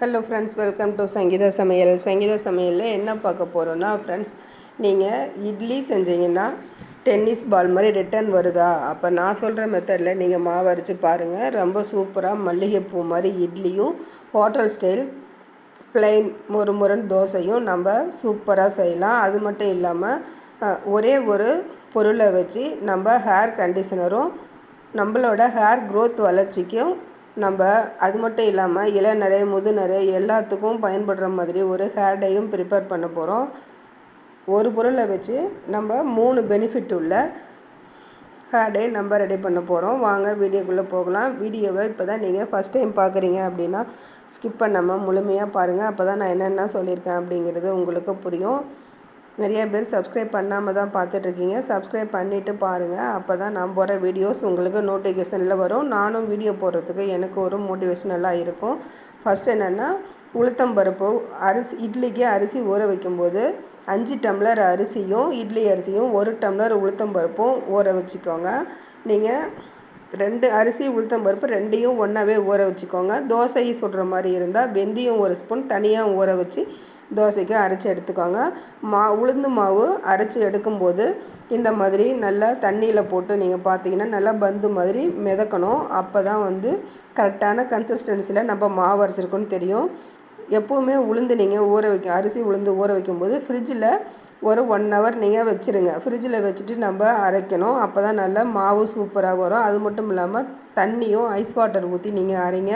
Hello friends welcome to Sangeetha Samayal. Sangeetha சமையலில் என்ன பார்க்க போகிறோன்னா ஃப்ரெண்ட்ஸ் நீங்கள் இட்லி செஞ்சீங்கன்னா டென்னிஸ் பால் மாதிரி ரிட்டர்ன் வருதா? அப்போ நான் சொல்கிற மெத்தடில் நீங்கள் மாவு அரைச்சி பாருங்கள் ரொம்ப சூப்பராக மல்லிகைப்பூ மாதிரி இட்லியும் ஹோட்டல் ஸ்டைல் பிளெயின் ஒரு முரண் தோசையும் நம்ம சூப்பராக செய்யலாம். அது மட்டும் இல்லாமல் ஒரே ஒரு பொருளை வச்சு நம்ம ஹேர் கண்டிஷனரும் நம்மளோட ஹேர் க்ரோத் வளர்ச்சிக்கும் நம்ம அது மட்டும் இல்லாமல் இளநரை முதுநரை எல்லாத்துக்கும் பயன்படுற மாதிரி ஒரு ஹேர் டையும் ப்ரிப்பேர் பண்ண போகிறோம் ஒரு பொருளை வச்சு நம்ம மூணு பெனிஃபிட் உள்ள ஹேர் டே நம்ம ரெடி பண்ண போகிறோம் வாங்க வீடியோக்குள்ளே போகலாம். வீடியோவை இப்போ தான் நீங்கள் ஃபஸ்ட் டைம் பார்க்குறீங்க அப்படின்னா ஸ்கிப் பண்ணாமல் முழுமையாக பாருங்கள் அப்போ தான் நான் என்னென்ன சொல்லியிருக்கேன் அப்படிங்கிறது உங்களுக்கு புரியும். நிறைய பேர் சப்ஸ்கிரைப் பண்ணாமல் தான் பார்த்துட்ருக்கீங்க. சப்ஸ்கிரைப் பண்ணிவிட்டு பாருங்கள் அப்போ தான் நான் போகிற வீடியோஸ் உங்களுக்கு நோட்டிஃபிகேஷனில் வரும். நானும் வீடியோ போடுறதுக்கு எனக்கு ஒரு மோட்டிவேஷனலாக இருக்கும். ஃபஸ்ட் என்னென்னா உளுத்தம்பருப்பு அரிசி இட்லிக்கு அரிசி ஊற வைக்கும்போது அஞ்சு டம்ளர் அரிசியும் இட்லி அரிசியும் ஒரு டம்ளர் உளுத்தம்பருப்பும் ஊற வச்சுக்கோங்க. நீங்கள் ரெண்டு அரிசி உளுத்தம்பருப்பு ரெண்டையும் ஒன்றாவே ஊற வச்சுக்கோங்க. தோசை சுடுற மாதிரி இருந்தால் வெந்தயம் ஒரு ஸ்பூன் தனியாக ஊற வச்சு தோசைக்கு அரைச்சி எடுத்துக்கோங்க. மா உளுந்து மாவு அரைச்சி எடுக்கும்போது இந்த மாதிரி நல்லா தண்ணியில் போட்டு நீங்கள் பார்த்தீங்கன்னா நல்லா பந்து மாதிரி மிதக்கணும். அப்போ தான் வந்து கரெக்டான கன்சிஸ்டன்சியில் நம்ம மாவு அரைச்சிருக்கோன்னு தெரியும். எப்போவுமே உளுந்து நீங்கள் ஊற வைக்க அரிசி உளுந்து ஊற வைக்கும்போது ஃப்ரிட்ஜில் ஒரு ஒன் ஹவர் நீங்கள் வச்சுருங்க. ஃப்ரிட்ஜில் வச்சுட்டு நம்ம அரைக்கணும். அப்போ தான் நல்லா மாவு சூப்பராக வரும். அது மட்டும் இல்லாமல் தண்ணியும் ஐஸ் வாட்டர் ஊற்றி நீங்கள் அரைங்க.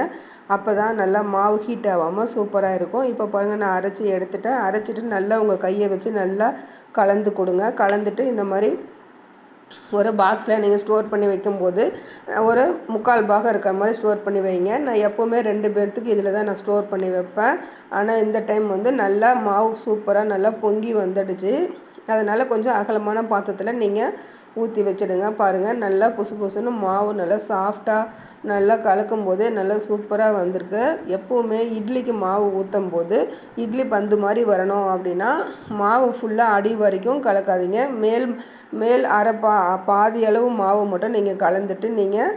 அப்போ தான் நல்லா மாவு ஹீட் ஆகாமல் சூப்பராக இருக்கும். இப்போ பாருங்கள் நான் அரைச்சி எடுத்துட்டேன். அரைச்சிட்டு நல்லா உங்கள் கையை வச்சு நல்லா கலந்து கொடுங்க. கலந்துட்டு இந்த மாதிரி ஒரு பாக்ஸில் நீங்கள் ஸ்டோர் பண்ணி வைக்கும்போது ஒரு முக்கால் பாகம் இருக்கிற மாதிரி ஸ்டோர் பண்ணி வைங்க. நான் எப்போவுமே ரெண்டு பேர்த்துக்கு இதில் தான் நான் ஸ்டோர் பண்ணி வைப்பேன். ஆனால் இந்த டைம் வந்து நல்லா மாவு சூப்பராக நல்லா பொங்கி வந்துடுச்சு. அதனால் கொஞ்சம் அகலமான பாத்திரத்தில் நீங்கள் ஊற்றி வச்சுடுங்க பாருங்கள் நல்லா புசு புசுன்னு மாவு நல்லா சாஃப்டாக நல்லா கலக்கும் போதே நல்லா சூப்பராக வந்திருக்கு. எப்போவுமே இட்லிக்கு மாவு ஊற்றும் போது இட்லி பந்து மாதிரி வரணும் அப்படின்னா மாவு ஃபுல்லாக அடி வரைக்கும் கலக்காதீங்க. மேல் மேல் அரை பா பாதி அளவு மாவு மட்டும் நீங்கள் கலந்துட்டு நீங்கள்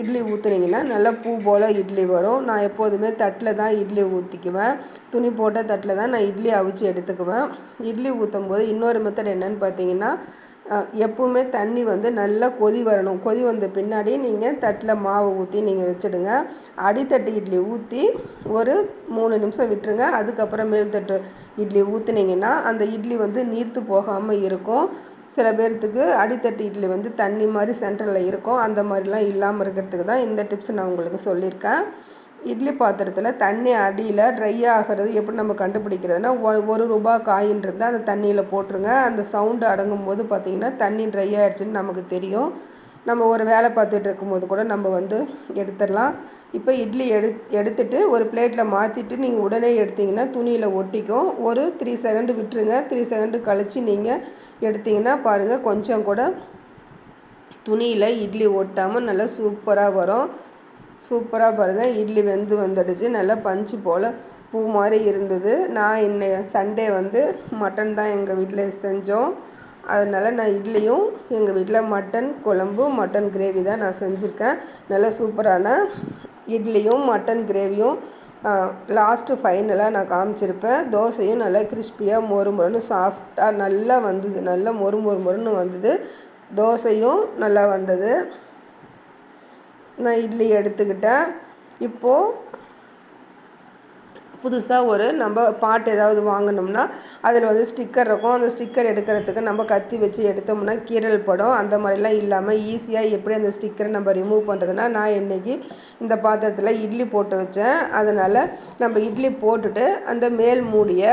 இட்லி ஊற்றுனீங்கன்னா நல்லா பூ போல் இட்லி வரும். நான் எப்போதுமே தட்டில் தான் இட்லி ஊற்றிக்குவேன் துணி போட்ட தட்டில் தான் நான் இட்லி அவிச்சு எடுத்துக்குவேன். இட்லி ஊற்றும் போது இன்னொரு மெத்தட் என்னென்னு பார்த்தீங்கன்னா எப்போவுமே தண்ணி வந்து நல்லா கொதி வரணும். கொதி வந்த பின்னாடி நீங்கள் தட்டில் மாவு ஊற்றி நீங்கள் வச்சுடுங்க. அடித்தட்டு இட்லி ஊற்றி ஒரு மூணு நிமிஷம் விட்டுருங்க. அதுக்கப்புறம் மேல்தட்டு இட்லி ஊற்றுனீங்கன்னா அந்த இட்லி வந்து நீர்த்து போகாமல் இருக்கும். சில பேர்த்துக்கு அடித்தட்டு இட்லி வந்து தண்ணி மாதிரி சென்டரில் இருக்கும். அந்த மாதிரிலாம் இல்லாமல் இருக்கிறதுக்கு தான் இந்த டிப்ஸ் நான் உங்களுக்கு சொல்லியிருக்கேன். இட்லி பாத்திரத்தில் தண்ணி அடியில் ட்ரை ஆகிறது எப்படி நம்ம கண்டுபிடிக்கிறதுனா ஒரு ரூபா இருந்தால் அந்த தண்ணியில் போட்டுருங்க. அந்த சவுண்டு அடங்கும் போது பார்த்திங்கன்னா தண்ணி ட்ரை ஆகிடுச்சின்னு நமக்கு தெரியும். நம்ம ஒரு வேலை பார்த்துட்டு இருக்கும்போது கூட நம்ம வந்து எடுத்துடலாம். இப்போ இட்லி எடு எடுத்துட்டு ஒரு பிளேட்டில் மாற்றிட்டு நீங்கள் உடனே எடுத்திங்கன்னா துணியில் ஒட்டிக்கும். ஒரு த்ரீ செகண்டு விட்டுருங்க. த்ரீ செகண்டு கழித்து நீங்கள் எடுத்திங்கன்னா பாருங்கள் கொஞ்சம் கூட துணியில் இட்லி ஒட்டாமல் நல்லா சூப்பராக வரும். சூப்பராக பாருங்கள் இட்லி வெந்து வந்துடுச்சு. நல்லா பஞ்சு போல் பூ மாதிரி இருந்தது. நான் இன்னை சண்டே வந்து மட்டன் தான் எங்கள் வீட்டில் செஞ்சோம். அதனால் நான் இட்லியும் எங்கள் வீட்டில் மட்டன் குழம்பு மட்டன் கிரேவி தான் நான் செஞ்சுருக்கேன். நல்லா சூப்பரான இட்லியும் மட்டன் கிரேவியும் லாஸ்ட்டு ஃபைனலாக நான் காமிச்சிருப்பேன். தோசையும் நல்லா கிறிஸ்பியாக மொறு மொறுன்னு சாஃப்டாக நல்லா வந்தது. நல்லா மொறு மொறு மொறுன்னு வந்தது. தோசையும் நல்லா வந்தது. நான் இட்லி எடுத்துக்கிட்டேன். இப்போது புதுசாக ஒரு நம்ம பாட்டு ஏதாவது வாங்கினோம்னா அதில் வந்து ஸ்டிக்கர் இருக்கும். அந்த ஸ்டிக்கர் எடுக்கிறதுக்கு நம்ம கத்தி வச்சு எடுத்தோம்னா கீரல் படம். அந்த மாதிரிலாம் இல்லாமல் ஈஸியாக எப்படி அந்த ஸ்டிக்கரை நம்ம ரிமூவ் பண்ணுறதுனா நான் இன்றைக்கி இந்த பாத்திரத்தில் இட்லி போட்டு வச்சேன். அதனால் நம்ம இட்லி போட்டுட்டு அந்த மேல் மூடியை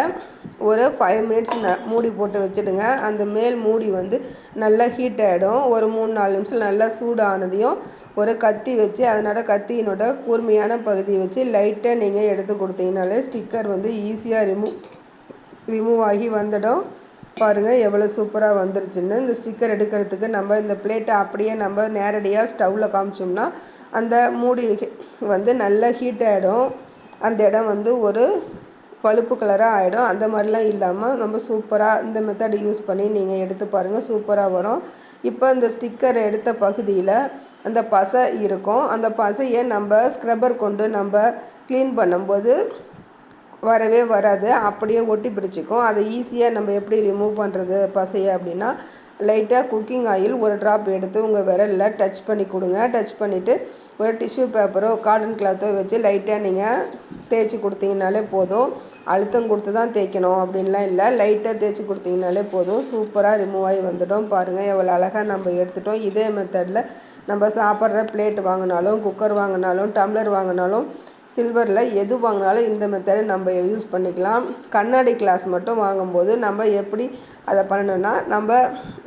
ஒரு ஃபைவ் மினிட்ஸ் ந மூடி போட்டு வச்சுடுங்க. அந்த மேல் மூடி வந்து நல்லா ஹீட் ஆகிடும் ஒரு மூணு நாலு நிமிஷம் நல்லா சூடானதையும் ஒரு கத்தி வச்சு அதனோட கத்தியினோட கூர்மையான பகுதியை வச்சு லைட்டாக நீங்கள் எடுத்து கொடுத்தீங்கனாலே ஸ்டிக்கர் வந்து ஈஸியாக ரிமூவ் ரிமூவ் ஆகி வந்துடும். பாருங்கள் எவ்வளோ சூப்பராக வந்துருச்சுன்னு. இந்த ஸ்டிக்கர் எடுக்கிறதுக்கு நம்ம இந்த பிளேட்டை அப்படியே நம்ம நேரடியாக ஸ்டவ்வில் காமிச்சோம்னா அந்த மூடி வந்து நல்லா ஹீட் ஆகிடும் அந்த இடம் வந்து ஒரு பழுப்பு கலராக ஆகிடும் அந்த மாதிரிலாம் இல்லாமல் நம்ம சூப்பராக இந்த மெத்தட் யூஸ் பண்ணி நீங்கள் எடுத்து பாருங்கள் சூப்பராக வரும். இப்போ இந்த ஸ்டிக்கர் எடுத்த பகுதியில் அந்த பசை இருக்கும். அந்த பசையை நம்ம ஸ்க்ரப்பர் கொண்டு நம்ம க்ளீன் பண்ணும்போது வரவே வராது. அப்படியே ஒட்டி பிடிச்சிக்கும். அதை ஈஸியாக நம்ம எப்படி ரிமூவ் பண்ணுறது பசையை அப்படின்னா லைட்டாக குக்கிங் ஆயில் ஒரு ட்ராப் எடுத்து உங்கள் விரலில் டச் பண்ணி கொடுங்க. டச் பண்ணிவிட்டு ஒரு டிஷ்யூ பேப்பரோ காட்டன் கிளாத்தோ வச்சு லைட்டாக நீங்கள் தேய்ச்சி கொடுத்தீங்கனாலே போதும். அழுத்தம் கொடுத்து தான் தேய்க்கணும் அப்படின்லாம் இல்லை. லைட்டாக தேய்ச்சி கொடுத்தீங்கனாலே போதும். சூப்பராக ரிமூவ் ஆகி வந்துட்டோம் பாருங்கள் எவ்வளோ அழகாக நம்ம எடுத்துட்டோம். இதே மெத்தடில் நம்ம சாப்பிட்ற பிளேட் வாங்கினாலும் குக்கர் வாங்கினாலும் டம்ளர் வாங்கினாலும் சில்வரில் எது வாங்கினாலும் இந்த மெத்தடை நம்ம யூஸ் பண்ணிக்கலாம். கண்ணாடி கிளாஸ் மட்டும் வாங்கும்போது நம்ம எப்படி அதை பண்ணணும்னா நம்ம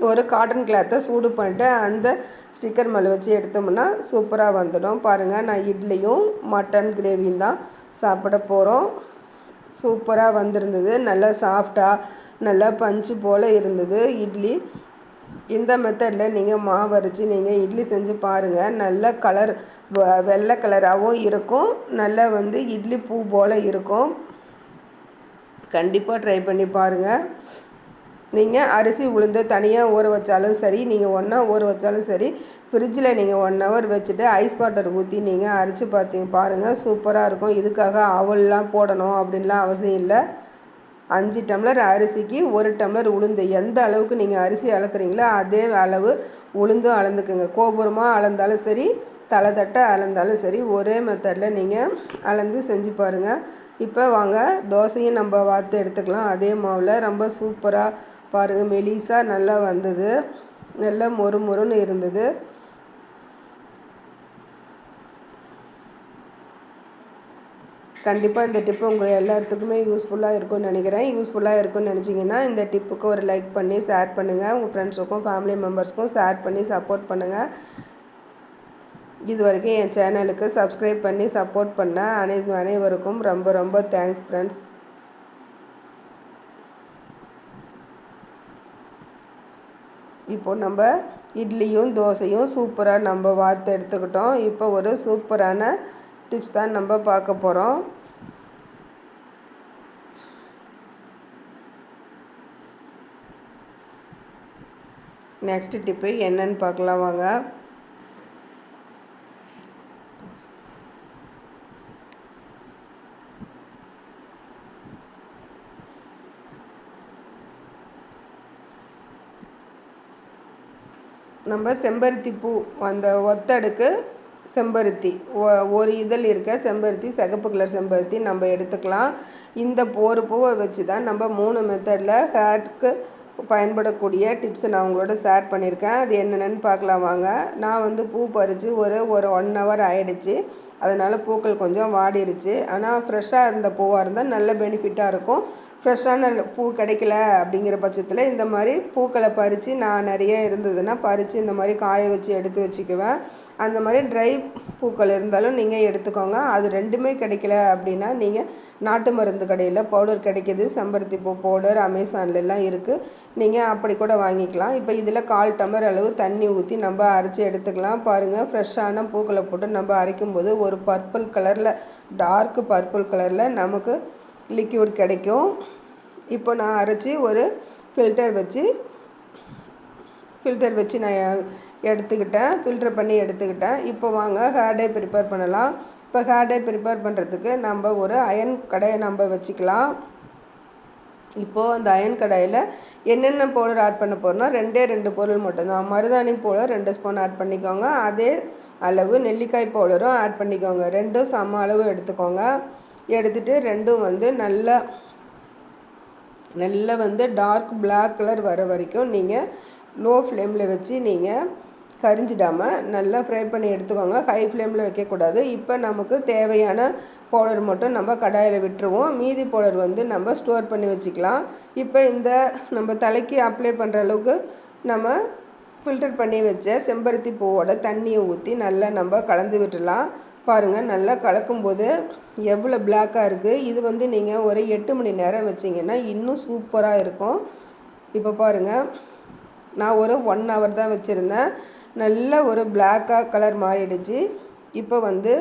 ஒரு காட்டன் கிளாத்தை சூடு பண்ணிட்டு அந்த ஸ்டிக்கர் மேலே வச்சு எடுத்தோம்னா சூப்பராக வந்துடும். பாருங்கள் நான் இட்லியும் மட்டன் கிரேவியும் தான் சாப்பிட போகிறோம் சூப்பராக வந்திருந்தது. நல்லா சாஃப்டாக நல்லா பஞ்சு போல் இருந்தது இட்லி. இந்த மெத்தடில் நீங்கள் மாவு அரைச்சி நீங்கள் இட்லி செஞ்சு பாருங்கள் நல்ல கலர் வெள்ளை கலராகவும் இருக்கும். நல்லா வந்து இட்லி பூ போல் இருக்கும். கண்டிப்பாக ட்ரை பண்ணி பாருங்கள் நீங்கள் அரிசி உளுந்து தனியாக ஊற வச்சாலும் சரி நீங்கள் ஒன்றா ஊற வச்சாலும் சரி ஃப்ரிட்ஜில் நீங்கள் ஒன் ஹவர் வச்சுட்டு ஐஸ் வாட்டர் ஊற்றி நீங்கள் அரைச்சி பார்த்தீங்க பாருங்கள் சூப்பராக இருக்கும். இதுக்காக அவல்லாம் போடணும் அப்படின்லாம் அவசியம் இல்லை. அஞ்சு டம்ளர் அரிசிக்கு ஒரு டம்ளர் உளுந்து. எந்த அளவுக்கு நீங்கள் அரிசி அளக்குறீங்களோ அதே அளவு உளுந்தும் அளந்துக்குங்க. கோபுரமாக அளந்தாலும் சரி தலை தட்டை அளந்தாலும் சரி ஒரே மெத்தடில் நீங்கள் அளந்து செஞ்சு பாருங்கள் இப்போ வாங்க தோசையும் நம்ம வார்த்து எடுத்துக்கலாம். அதே மாவில் ரொம்ப சூப்பராக பாருங்கள் மெலிசாக நல்லா வந்தது. நல்லா மொறு மொறுன்னு இருந்தது. கண்டிப்பாக இந்த டிப்பு உங்கள் எல்லாத்துக்குமே யூஸ்ஃபுல்லாக இருக்கும்னு நினைக்கிறேன். யூஸ்ஃபுல்லாக இருக்கும்னு நினச்சிங்கன்னா இந்த டிப்புக்கு ஒரு லைக் பண்ணி ஷேர் பண்ணுங்கள் உங்கள் ஃப்ரெண்ட்ஸுக்கும் ஃபேமிலி மெம்பர்ஸ்க்கும் ஷேர் பண்ணி சப்போர்ட் பண்ணுங்கள் இது வரைக்கும் என் சேனலுக்கு சப்ஸ்கிரைப் பண்ணி சப்போர்ட் பண்ண அனை அனைவருக்கும் ரொம்ப ரொம்ப தேங்க்ஸ் ஃப்ரெண்ட்ஸ் இப்போ நம்ம இட்லியும் தோசையும் சூப்பராக நம்ம வார்த்தை எடுத்துக்கிட்டோம். இப்போ ஒரு சூப்பரான டிப்ஸ் தான் நம்ம பார்க்க போகிறோம் நெக்ஸ்ட் டிப்பு என்னன்னு பார்க்கலாம் வாங்க. நம்ம செம்பருத்தி பூ அந்த ஒத்தடுக்கு செம்பருத்தி. ஒரு இதழ் இருக்க செம்பருத்தி சிகப்பு கலர் செம்பருத்தி நம்ம எடுத்துக்கலாம். இந்த ஒரு பூவை வச்சு தான் நம்ம மூணு மெத்தடில் ஹேர்க்கு பயன்படக்கூடிய டிப்ஸை நான் உங்களோட ஷேர் பண்ணியிருக்கேன். அது என்னென்னு பார்க்கலாம் வாங்க. நான் வந்து பூ பறித்து ஒரு ஒரு ஒன் ஹவர் ஆகிடுச்சு அதனால் பூக்கள் கொஞ்சம் வாடிருச்சு. ஆனால் ஃப்ரெஷ்ஷாக இருந்த பூவாக இருந்தால் நல்ல பெனிஃபிட்டாக இருக்கும். ஃப்ரெஷ்ஷான பூ கிடைக்கல அப்படிங்கிற பட்சத்தில் இந்த மாதிரி பூக்களை பறித்து நான் நிறைய இருந்ததுன்னா பறித்து இந்த மாதிரி காய வச்சு எடுத்து வச்சுக்குவேன். அந்த மாதிரி ட்ரை பூக்கள் இருந்தாலும் நீங்கள் எடுத்துக்கோங்க. அது ரெண்டுமே கிடைக்கல அப்படின்னா நீங்கள் நாட்டு மருந்து கடையில் பவுடர் கிடைக்கிது. செம்பருத்தி பூ பவுடர் அமேசான்லலாம் இருக்குது நீங்கள் அப்படி கூட வாங்கிக்கலாம். இப்போ இதில் கால் டம்ளர் அளவு தண்ணி ஊற்றி நம்ம அரைச்சி எடுத்துக்கலாம். பாருங்கள் ஃப்ரெஷ்ஷான பூக்களை போட்டு நம்ம அரைக்கும்போது ஒரு பர்பிள் கலரில் டார்க் பர்பிள் கலரில் நமக்கு லிக்யூட் கிடைக்கும். இப்போ நான் அரைச்சி ஒரு ஃபில்டர் வச்சு ஃபில்டர் வச்சு நான் எடுத்துக்கிட்டேன். ஃபில்டர் பண்ணி எடுத்துக்கிட்டேன். இப்போ வாங்க ஹேர் டே ப்ரிப்பேர் பண்ணலாம். இப்போ ஹேர் டே ப்ரிப்பேர் பண்ணுறதுக்கு நம்ம ஒரு அயன் கடையை நம்ம வச்சுக்கலாம். இப்போது அந்த அயன் கடாயில் என்னென்ன பவுடர் ஆட் பண்ண போகிறோம்னா ரெண்டே ரெண்டு பொருள் மட்டும்தான். மருதாணி பவுடர் ரெண்டு ஸ்பூன் ஆட் பண்ணிக்கோங்க. அதே அளவு நெல்லிக்காய் பவுடரும் ஆட் பண்ணிக்கோங்க. ரெண்டும் சம அளவு எடுத்துக்கோங்க. எடுத்துகிட்டு ரெண்டும் வந்து நல்லா நல்லா வந்து டார்க் பிளாக் கலர் வர வரைக்கும் நீங்கள் லோ ஃப்ளேமில் வச்சு நீங்கள் கரிஞ்சிடாமல் நல்லா ஃப்ரை பண்ணி எடுத்துக்கோங்க. ஹை ஃப்ளேமில் வைக்கக்கூடாது. இப்போ நமக்கு தேவையான பவுடர் மட்டும் நம்ம கடாயில் விட்டுருவோம். மீதி பவுடர் வந்து நம்ம ஸ்டோர் பண்ணி வச்சுக்கலாம். இப்போ இந்த நம்ம தலைக்கு அப்ளை பண்ணுற அளவுக்கு நம்ம ஃபில்டர் பண்ணி வச்ச செம்பருத்தி பூவோட தண்ணியை ஊற்றி நல்லா நம்ம கலந்து விட்டுடலாம். பாருங்கள் நல்லா கலக்கும்போது எவ்வளோ பிளாக்காக இருக்குது இது வந்து நீங்கள் ஒரு எட்டு மணி நேரம் வச்சிங்கன்னா இன்னும் சூப்பராக இருக்கும். இப்போ பாருங்கள் நான் ஒரு ஒன் ஹவர் தான் வச்சுருந்தேன். நல்ல ஒரு பிளாக்காக கலர் மாறிடுச்சு. இப்போ வந்து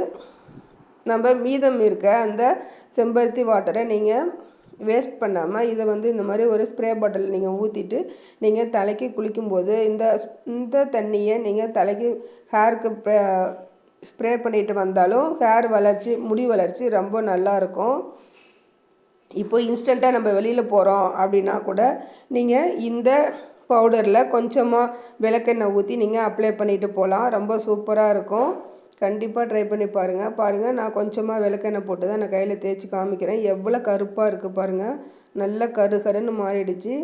நம்ம மீதம் இருக்க அந்த செம்பருத்தி வாட்டரை நீங்கள் வேஸ்ட் பண்ணாமல் இதை வந்து இந்த மாதிரி ஒரு ஸ்ப்ரே பாட்டில் நீங்கள் ஊற்றிட்டு நீங்கள் தலைக்கு குளிக்கும்போது இந்த இந்த தண்ணியை நீங்கள் தலைக்கு ஹேருக்கு ஸ்ப்ரே பண்ணிட்டு வந்தாலும் ஹேர் வளர்ச்சி முடி வளர்ச்சி ரொம்ப நல்லாயிருக்கும் இப்போ இன்ஸ்டண்ட்டாக நம்ம வெளியில் போகிறோம் அப்படின்னா கூட நீங்கள் இந்த பவுடரில் கொஞ்சமாக விளக்கெண்ணெய் ஊற்றி நீங்கள் அப்ளை பண்ணிவிட்டு போகலாம் ரொம்ப சூப்பராக இருக்கும். கண்டிப்பாக ட்ரை பண்ணி பாருங்கள் பாருங்கள் நான் கொஞ்சமாக விளக்கெண்ணெய் போட்டு தான் நான் கையில் தேய்ச்சி காமிக்கிறேன். எவ்வளோ கருப்பாக இருக்குது பாருங்கள் நல்ல கரு கருன்னு மாறிடுச்சு.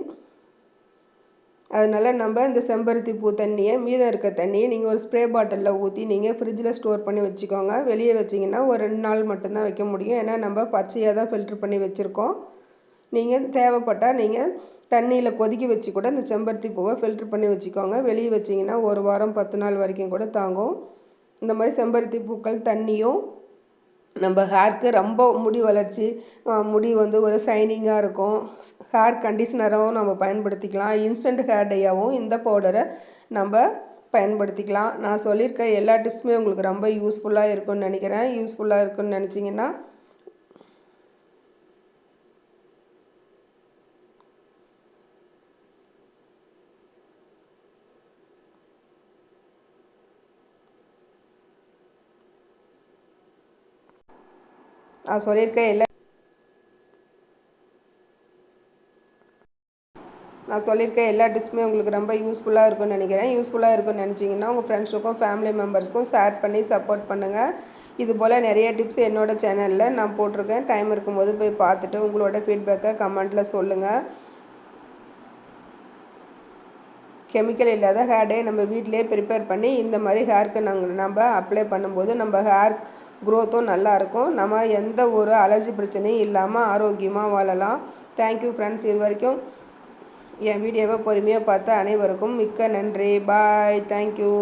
அதனால் நம்ம இந்த செம்பருத்தி பூ தண்ணியை மீதம் இருக்க தண்ணியை நீங்கள் ஒரு ஸ்ப்ரே பாட்டிலில் ஊற்றி நீங்கள் ஃப்ரிட்ஜில் ஸ்டோர் பண்ணி வச்சுக்கோங்க. வெளியே வச்சிங்கன்னா ஒரு ரெண்டு நாள் மட்டும்தான் வைக்க முடியும். ஏன்னா நம்ம பச்சையாக தான் ஃபில்ட்ரு பண்ணி வச்சுருக்கோம். நீங்கள் தேவைப்பட்டால் நீங்கள் தண்ணியில் கொதிக்க வச்சு கூட இந்த செம்பருத்தி பூவை ஃபில்ட்ரு பண்ணி வச்சுக்கோங்க. வெளியே வச்சிங்கன்னா ஒரு வாரம் பத்து நாள் வரைக்கும் கூட தாங்கும். இந்த மாதிரி செம்பருத்தி பூக்கள் தண்ணியும் நம்ம ஹேர்க்கு ரொம்ப முடி வளர்ச்சி முடி வந்து ஒரு ஷைனிங்காக இருக்கும். ஹேர் கண்டிஷ்னராகவும் நம்ம பயன்படுத்திக்கலாம். இன்ஸ்டன்ட் ஹேர் டேயாகவும் இந்த பவுடரை நம்ம பயன்படுத்திக்கலாம். நான் சொல்லியிருக்க எல்லா டிப்ஸுமே உங்களுக்கு ரொம்ப யூஸ்ஃபுல்லாக இருக்கும்னு நினைக்கிறேன். யூஸ்ஃபுல்லாக இருக்குன்னு நினச்சிங்கன்னா நான் சொல்லியிருக்க எல்லா நான் சொல்லியிருக்க எல்லா டிப்ஸுமே உங்களுக்கு ரொம்ப யூஸ்ஃபுல்லாக இருக்கும்னு நினைக்கிறேன். யூஸ்ஃபுல்லாக இருக்கும்னு நினச்சிங்கன்னா உங்கள் ஃப்ரெண்ட்ஸுக்கும் ஃபேமிலி மெம்பர்ஸ்க்கும் ஷேர் பண்ணி சப்போர்ட் பண்ணுங்கள் இது போல் நிறைய டிப்ஸ் என்னோடய சேனலில் நான் போட்டிருக்கேன். டைம் இருக்கும்போது போய் பார்த்துட்டு உங்களோட ஃபீட்பேக்கை கமெண்ட்டில் சொல்லுங்கள் கெமிக்கல் இல்லாத ஹேர் டே நம்ம வீட்டிலே ப்ரிப்பேர் பண்ணி இந்த மாதிரி ஹேருக்கு நாங்கள் நம்ம அப்ளை பண்ணும்போது நம்ம ஹேர் க்ரோத்தும் நல்லாயிருக்கும். நம்ம எந்த ஒரு அலர்ஜி பிரச்சனையும் இல்லாமல் ஆரோக்கியமாக வாழலாம். தேங்க்யூ ஃப்ரெண்ட்ஸ் இது வரைக்கும் என் வீடியோவை பொறுமையாக பார்த்த அனைவருக்கும் மிக்க நன்றி. Bye thank you